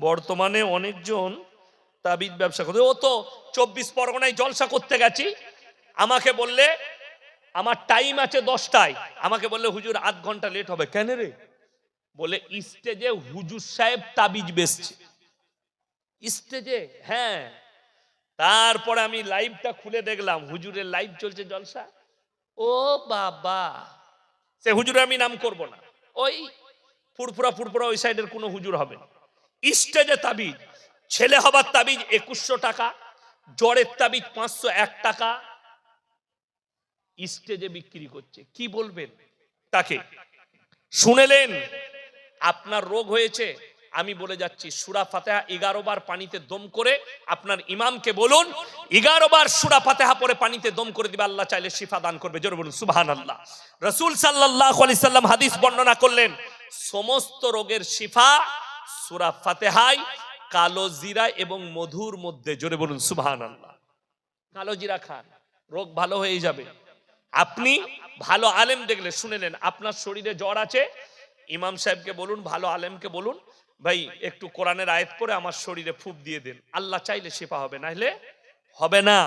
বর্তমানে অনেকজন তাবিজ ব্যবসা করে ও তো চব্বিশ পরগনায় জলসা করতে গেছি। আমাকে বললে, আমার টাইম আছে দশটায়। আমাকে বললে, হুজুর, আধ ঘণ্টা লেট হবে। কেন রে? বলে স্টেজে হুজুর সাহেব তাবিজ বেসছে স্টেজে হ্যাঁ। তারপরে আমি লাইভটা খুলে দেখলাম। হুজুরের লাইভ চলছে জলসা। ও বাবা। সে হুজুরে আমি নাম করব না। ওই ফুরফুরা ফুরফুরা ওই সাইডের কোনো হুজুর হবে না। স্টেজে তাবিজ, ছেলে হবার তাবিজ একুশশো টাকা, জ্বরের তাবিজ পাঁচশো এক টাকা। স্টেজে বিক্রি করছে। কি বলবেন? তাকে, শুনেলেন? আপনার রোগ হয়েছে? আমি বলে যাচ্ছি, সুরা ফাতেহা এগারো বার পানিতে দম করে আপনার ইমামকে বলুন, এগারো বার সুরা ফাতেহা পরে পানিতে দম করে দিবে, আল্লাহ চাইলে শিফা দান করবে। জোর বলুন সুবহান আল্লাহ রসুল সাল্লাহ আলি সাল্লাম হাদিস বর্ণনা করলেন, সমস্ত রোগের শিফা সুরা ফাতেহাই কালো জিরা এবং মধুর মধ্যে, জোরে বলুন সুবহান আল্লাহ কালো জিরা খান, রোগ ভালো হয়ে যাবে। আপনি ভালো আলেম দেখলে শুনেলেন আপনার শরীরে জ্বর আছে, ইমাম সাহেবকে বলুন, ভালো আলেমকে বলুন, ভাই, একটু কোরআনের আয়াত পরে আমার শরীরে ফুপ দিয়ে দেন। আল্লাহ চাইলে শেফা হবে না হলে হবে না।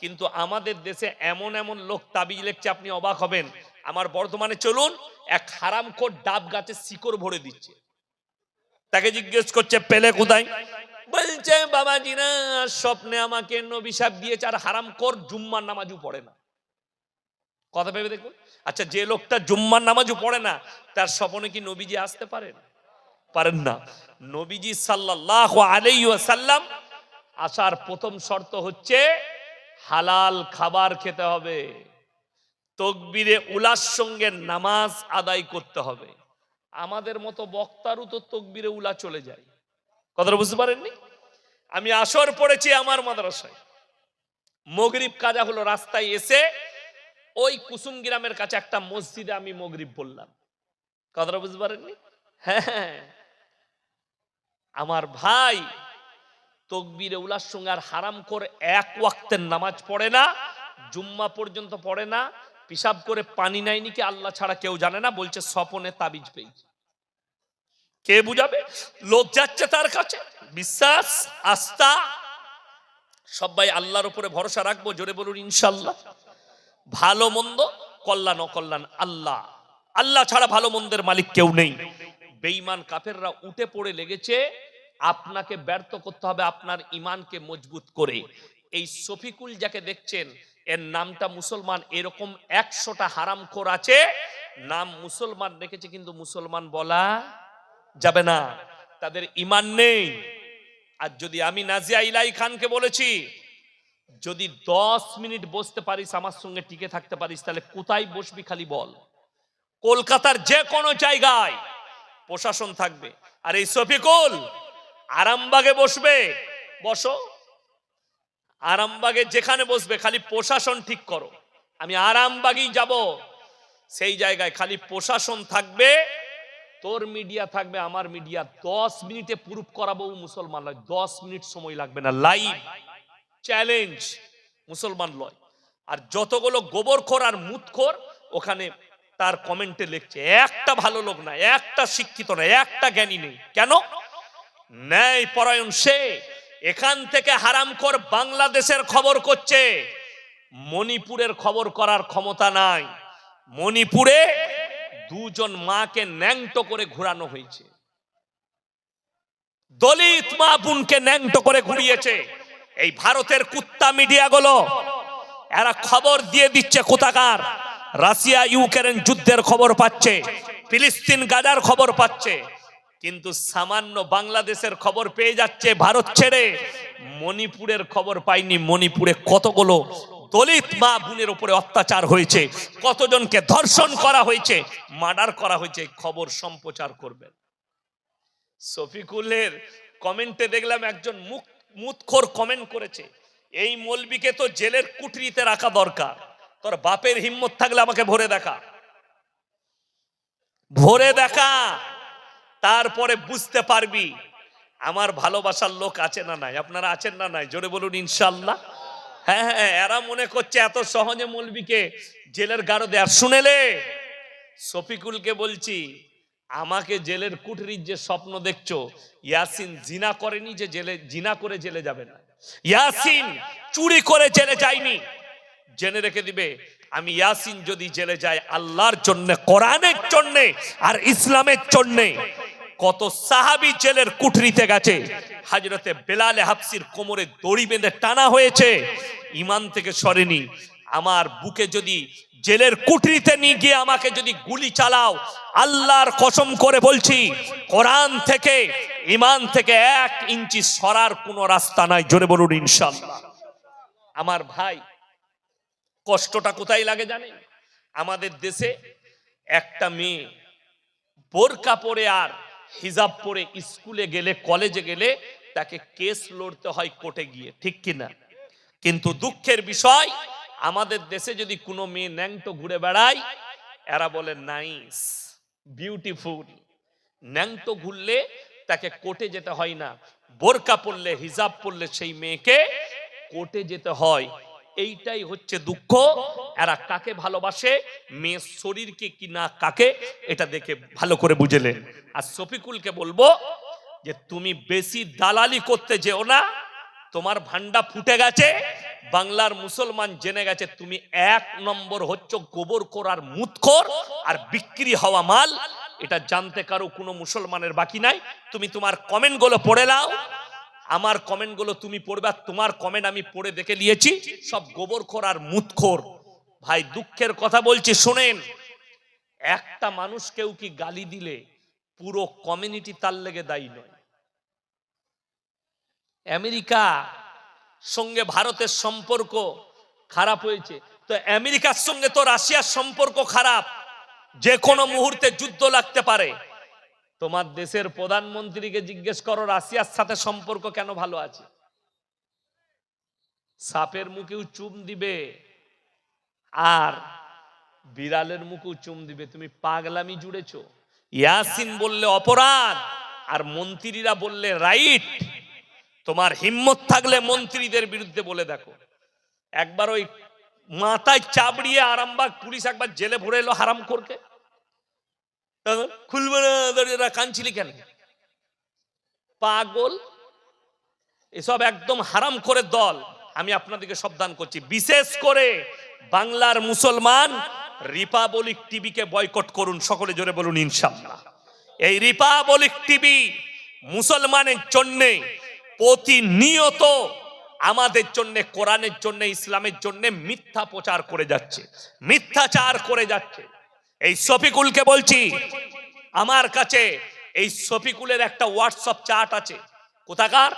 কিন্তু আমাদের দেশে এমন এমন লোক, তাবিজ লেখছে, আপনি অবাক হবেন। আমার বর্তমানে চলুন, এক হারাম হারামখোর ডাব গাছে শিকড় ভরে দিচ্ছে। তাকে জিজ্ঞেস করছে, পেলে কোথায়? বলছে, বাবাজি না, স্বপ্নে আমাকে নবী সাহেব দিয়েছে আর হারাম কর, জুম্মার নামাজও পড়ে না। কথা ভেবে দেখুন। আচ্ছা যে লোকটা জুম্মার নামাজও পড়ে না, তার স্বপনে কি নবীজি আসতে পারেন? পারেন না। নবীজি সাল্লাল্লাহু আলাইহি ওয়াসাল্লাম আসার প্রথম শর্ত হচ্ছে, হালাল খাবার খেতে হবে। তকবিরে উলার সঙ্গে নামাজ আদায় করতে হবে। আমাদের মতো বক্তারও তো তকবিরে উলা চলে যায়। কথাটা বুঝতে পারেননি? আমি আসর পড়েছি আমার মাদ্রাসায়। মগরিব কাজা হলো, রাস্তায় এসে ওই কুসুম গ্রামের কাছে একটা মসজিদে আমি মগরিব বললাম কথাটা বুঝতে পারেননি? হ্যাঁ আমার ভাই তকবিরে উলার সঙ্গে আর হারাম করে এক ওয়াক্তের নামাজ পড়ে না, জুম্মা পর্যন্ত পড়ে না পিসাব করে পানি নেয়নি কি? আল্লাহ ছাড়া কেউ জানে না, বলছে স্বপনে তাবিজ পেয়েছে। কে বুঝাবে? লোক যাচ্ছে তার কাছে। বিশ্বাস, আস্থা, সবাই আল্লাহর উপরে ভরসা রাখব, জোরে বলুন ইনশাল্লাহ ভালো মন্দ, কল্যাণ, অকল্যাণ, আল্লাহ। আল্লাহ ছাড়া ভালো মন্দের মালিক কেউ নেই। বেঈমান কাফেররা উঠে পড়ে লেগেছে। আপনাকে ব্যর্থ করতে হবে, আপনার ইমানকে মজবুত করে। এই শফিকুল যাকে দেখছেন এর নামটা মুসলমান এরকম একশোটা হারামখোর আছে। নাম মুসলমান রেখেছে কিন্তু মুসলমান বলা যাবে না। তাদের ইমান নেই। আর যদি আমি নাজিয়া ইলাই খানকে বলেছি, যদি দশ মিনিট বসতে পারিস, আমার সঙ্গে টিকে থাকতে পারিস, তাহলে কোথায় বসবি খালি বল? কলকাতার যে কোনো জায়গায় প্রশাসন থাকবে। আর এই শফিকুল আরামবাগে বসবে। বসো। আরামবাগে যেখানে বসবে, খালি প্রশাসন ঠিক করো। আমি আরামবাগেই যাব। সেই জায়গায় খালি প্রশাসন থাকবে, তোর মিডিয়া থাকবে, আমার মিডিয়া। দশ মিনিটে প্রুফ করাবো মুসলমান লয় দশ মিনিট সময় লাগবে না। লাইভ, চ্যালেঞ্জ, মুসলমান লয়। আর যতগুলো গোবরখোর আর মুতখোর, ওখানে তার কমেন্টে লিখছে, একটা ভালো লোক না, একটা শিক্ষিত না, একটা জ্ঞানী নেই। কেন? ন্যায় পরায়ণ সে এখান থেকে হারামখোর বাংলাদেশের খবর করছে। মণিপুরের খবর করার ক্ষমতা নাই। মণিপুরে দুজন মাকে ন্যাংটো করে ঘুরানো হয়েছে। দলিত মা বোনকে ন্যাংটো করে ঘুরিয়েছে। এই ভারতের কুত্তা মিডিয়াগুলো, এরা খবর দিয়ে দিচ্ছে কোথাকার। রাশিয়া, ইউক্রেন যুদ্ধের খবর পাচ্ছে। ফিলিস্তিন, গাজার খবর পাচ্ছে। কিন্তু সামান্য বাংলাদেশের খবর পেয়ে যাচ্ছে, ভারত ছেড়ে। মণিপুরের খবর পাইনি, মণিপুরে কতগুলো দলিত মা বোনের উপরে অত্যাচার হয়েছে, কতজনকে ধর্ষণ করা হয়েছে, মার্ডার করা হয়েছে, খবর সম্প্রচার করবেন শফিকুলের কমেন্টে দেখলাম একজন মুখ, মুতখোর কমেন্ট করেছে, এই মলবিকে তো জেলের কুটরিতে রাখা দরকার, তোর বাপের হিম্মত থাকলে আমাকে ভরে দেখা। ভরে দেখা তারপরে বুঝতে পারবি আমার ভালোবাসার লোক আছে না নাই। আপনারা আছেন না নাই? জোরে বলুন ইনশাল্লাহ হ্যাঁ হ্যাঁ এরা মনে করছে এত সহজে মলবিকে জেলের গারো দেয়ার শুনেলে শফিকুলকে বলছি, আমাকে জেলের কুঠরির যে স্বপ্ন দেখছ, ইয়াসিন জিনা করেনি যে জেলে, জিনা করে জেলে যাবে না। ইয়াসিন চুরি করে জেলে যায়নি। জেনে রেখে দিবে, আমি ইয়াসিন যদি জেলে যাই আল্লাহর জন্য, কোরআনের জন্য আর ইসলামের জন্য কত সাহাবি জেলের কুঠরিতে গেছে। হাজরতে বেলালে হাফসির কোমরে দড়ি বেঁধে টানা হয়েছে। ইমান থেকে সরেনি। আমার বুকে যদি জেলের কুঠরিতে নিয়ে গিয়ে আমাকে যদি গুলি চালাও, আল্লাহর কসম করে বলছি, কোরআন থেকে, ইমান থেকে এক ইঞ্চি সরার কোনো রাস্তা নাই। জোরে বলুন ইনশাল্লাহ আমার ভাই, কষ্টটা কোথায় লাগে জানেন? আমাদের দেশে একটা মেয়ে বোরকা পরে আর হিজাব পরে স্কুলে গেলে, কলেজে গেলে তাকে কেস লড়তে হয় কোর্টে গিয়ে, ঠিক কিনা? কিন্তু দুঃখের বিষয়, আমাদের দেশে যদি কোনো মেয়ে ন্যাংটো ঘুরে বেড়ায়, এরা বলে, নাইস, বিউটিফুল। ন্যাংটো ঘুরলে তাকে কোর্টে যেতে হয় না। বোরকা পরলে, হিজাব পরলে সেই মেয়েকে কোর্টে যেতে হয়। এইটাই হচ্ছে দুঃখ। এরা কাকে ভালোবাসে? মেয়ের শরীরকে কি না কাকে? এটা দেখে ভালো করে বুঝেলেন আর শফিকুলকে বলব যে, তুমি বেশি দালালি করতে যেও না। তোমার ভান্ডা ফুটে গেছে। বাংলার মুসলমান জেনে গেছে, তুমি এক নম্বর হচ্ছে গোবর করার মুতখোর আর বিক্রি হওয়া মাল। এটা জানতে কারও কোনো মুসলমানের বাকি নাই। তুমি তোমার কমেন্টগুলো পড়ে নাও। আমার কমেন্টগুলো তুমি পড়বে আর তোমার কমেন্ট আমি পড়ে দেখে নিয়েছি। সব গোবর আর মুতখোর ভাই, দুঃখের কথা বলছি, শোনেন। একটা মানুষ কেউ কি গালি দিলে পুরো কমিউনিটি তার লেগে দায়ী নয়। আমেরিকা সঙ্গে ভারতের সম্পর্ক খারাপ হয়েছে। তো আমেরিকার সঙ্গে তো রাশিয়ার সম্পর্ক খারাপ। যে কোনো মুহূর্তে যুদ্ধ লাগতে পারে। তোমার দেশের প্রধানমন্ত্রীকে জিজ্ঞেস করো, রাশিয়ার সাথে সম্পর্ক কেন ভালো আছে? সাপের মুখেও চুম দিবে। আর বিড়ালের মুখেও চুম দিবে, তুমি পাগলামি জুড়েছো। ইয়াসিন বললে অপরাধ, আর মন্ত্রীরা বললে রাইট। তোমার হিম্মত থাকলে মন্ত্রীদের বিরুদ্ধে বলে দেখো। একবার ওই মাথায় চাবড়িয়ে আরামবাগ পুলিশ একবার জেলে ভরে এলো হারাম করকে খুলবে না দরজাটা কেন? পাগল? এসব একদম হারাম করে দল। আমি আপনাদেরকে সাবধান করছি। বিশেষ করে বাংলার মুসলমান রিপাবলিক টিভিকে বয়কট করুন, সকলে জোরে বলুন ইনশাল্লাহ এই রিপাবলিক টিভি মুসলমানের জন্যে প্রতিনিয়ত আমাদের জন্য, কোরআনের জন্য, ইসলামের জন্য মিথ্যা প্রচার করে যাচ্ছে, মিথ্যাচার করে যাচ্ছে। এই শফিকুলকে বলছি, আমার কাছে এই শফিকুলের একটা হোয়াটসঅ্যাপ চ্যাট আছে। কোথাকার?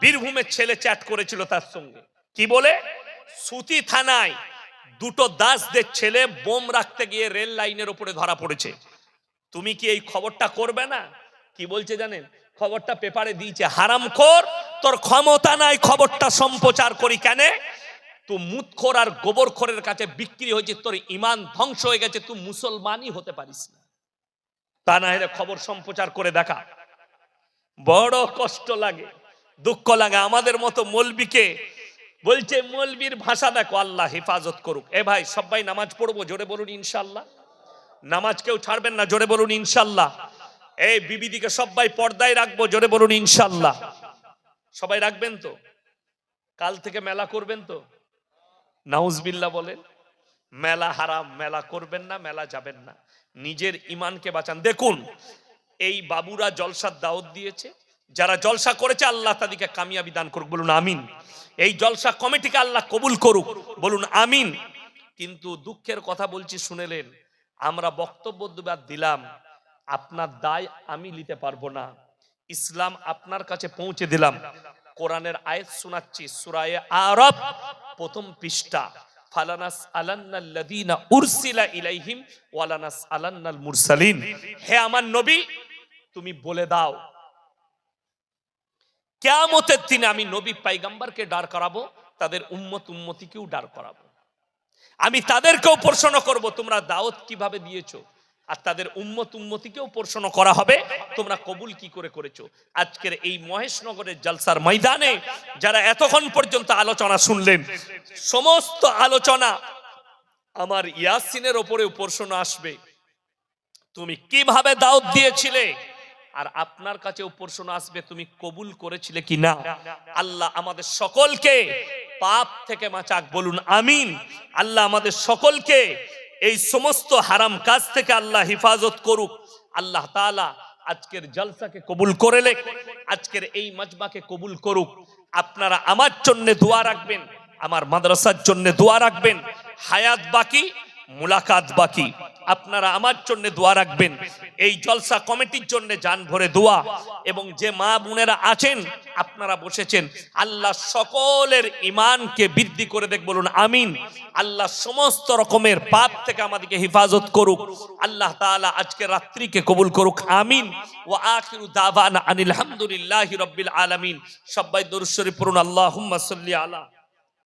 বীরভূমের ছেলে চ্যাট করেছিল তার সঙ্গে। কি বলে? সুতি থানায় দুটো দাসদের ছেলে বোম রাখতে গিয়ে রেল লাইনের উপরে ধরা পড়েছে। তুমি কি এই খবরটা করবে না? কি বলছে জানেন? খবরটা পেপারে দিয়েছে, হারাম কর তোর ক্ষমতা নাই, খবরটা সম্প্রচার করি কেন? তুই মুতখোর আর গোবর গোবরখোরের কাছে বিক্রি হয়েছে, তোর ইমান ধ্বংস হয়ে গেছে তুই মুসলমানই হতে পারিস না। তা না হলে খবর সম্প্রচার করে দেখা। বড় কষ্ট লাগে, দুঃখ লাগে। আমাদের মতো মলবিকে বলছে, মলবির ভাষা দেখো, আল্লাহ হেফাজত করুক। এ ভাই, সবাই নামাজ পড়ব, জোরে বলুন ইনশাল্লাহ। নামাজ কেউ ছাড়বেন না, জোরে বলুন ইনশাল্লাহ। এই বিবিদিকে সবাই পর্দায় রাখব, জোরে বলুন ইনশাল্লাহ। সবাই রাখবেন তো? কাল থেকে মেলা করবেন তো? নাউজবিল্লা বলেন, মেলা হারাম, মেলা করবেন না, মেলা যাবেন না। নিজের ইমানকে বাঁচান। দেখুন, এই বাবুরা জলসার দাওয়াত দিয়েছে যারা জলসা করেছে, আল্লাহ তাদেরকে কামিয়াবি দান করুক, বলুন আমিন। এই জলসা কমিটিকে আল্লাহ কবুল করুক, বলুন আমিন। কিন্তু দুঃখের কথা বলছি, শুনেলেন, আমরা বক্তব্য দুবার দিলাম, আপনার দায় আমি নিতে পারব না। ইসলাম আপনার কাছে পৌঁছে দিলাম। কোরআনের আয়াত শোনাচ্ছি, সুরায়ে আরব প্রথম পৃষ্ঠা। ফালানাস আলান্নাল্লাযীনা উরসিলা ইলাইহিম, ওয়ালানাস আলান্নাল মুরসালিন। হে আমার নবী, তুমি বলে দাও কিয়ামতের দিনে আমি নবী পাইগাম্বারকে ডার করাবো, তাদের উম্মত উম্মতিকেও ডার করাবো। আমি তাদেরকেও প্রশ্ন করব, তোমরা দাওয়াত কীভাবে দিয়েছ? আর তাদের উম্মত উম্মতিকেও প্রশ্ন করা হবে, তোমরা কবুল কি করে করেছ? আজকের এই মহেশনগরের জলসার ময়দানে যারা এতক্ষণ পর্যন্ত আলোচনা শুনলেন, সমস্ত আলোচনা আমার ইয়াসিনের ওপরেও প্রশ্ন আসবে। তুমি কীভাবে দাওয়াত দিয়েছিলে? আর আপনার কাছেও প্রশ্ন আসবে তুমি কবুল করেছিলে কি না? আল্লাহ আমাদের সকলকে পাপ থেকে বাঁচাক বলুন আমিন। আল্লাহ আমাদের সকলকে এই সমস্ত হারাম কাজ থেকে আল্লাহ হিফাজত করুক। আল্লাহ তাআলা আজকের জলসাকে কবুল করে লে আজকের এই মাজমাকে কবুল করুক। আপনারা আমার জন্য দোয়া রাখবেন আমার মাদ্রাসার জন্য দোয়া রাখবেন। হায়াত বাকি মুলাকাত বাকি। আপনারা আমার জন্য দোয়া রাখবেন। এই জলসা কমিটির জন্য জান ভরে দোয়া। এবং যে মা বোনেরা আছেন, আপনারা বসেছেন। আল্লাহ সকলের ইমানকে বৃদ্ধি করে দেখ, বলুন আমিন। আল্লাহ সমস্ত রকমের পাপ থেকে আমাদেরকে হেফাজত করুক। আল্লাহ তাআলা আজকে রাত্রিকে কবুল করুক, আমিন। ও আখিরু দাওয়ানা আনিল হামদুলিল্লাহি রাব্বিল আলামিন। সবাই দরুদ শরীফ পড়ুন, আল্লাহুম্মা সাল্লি আলা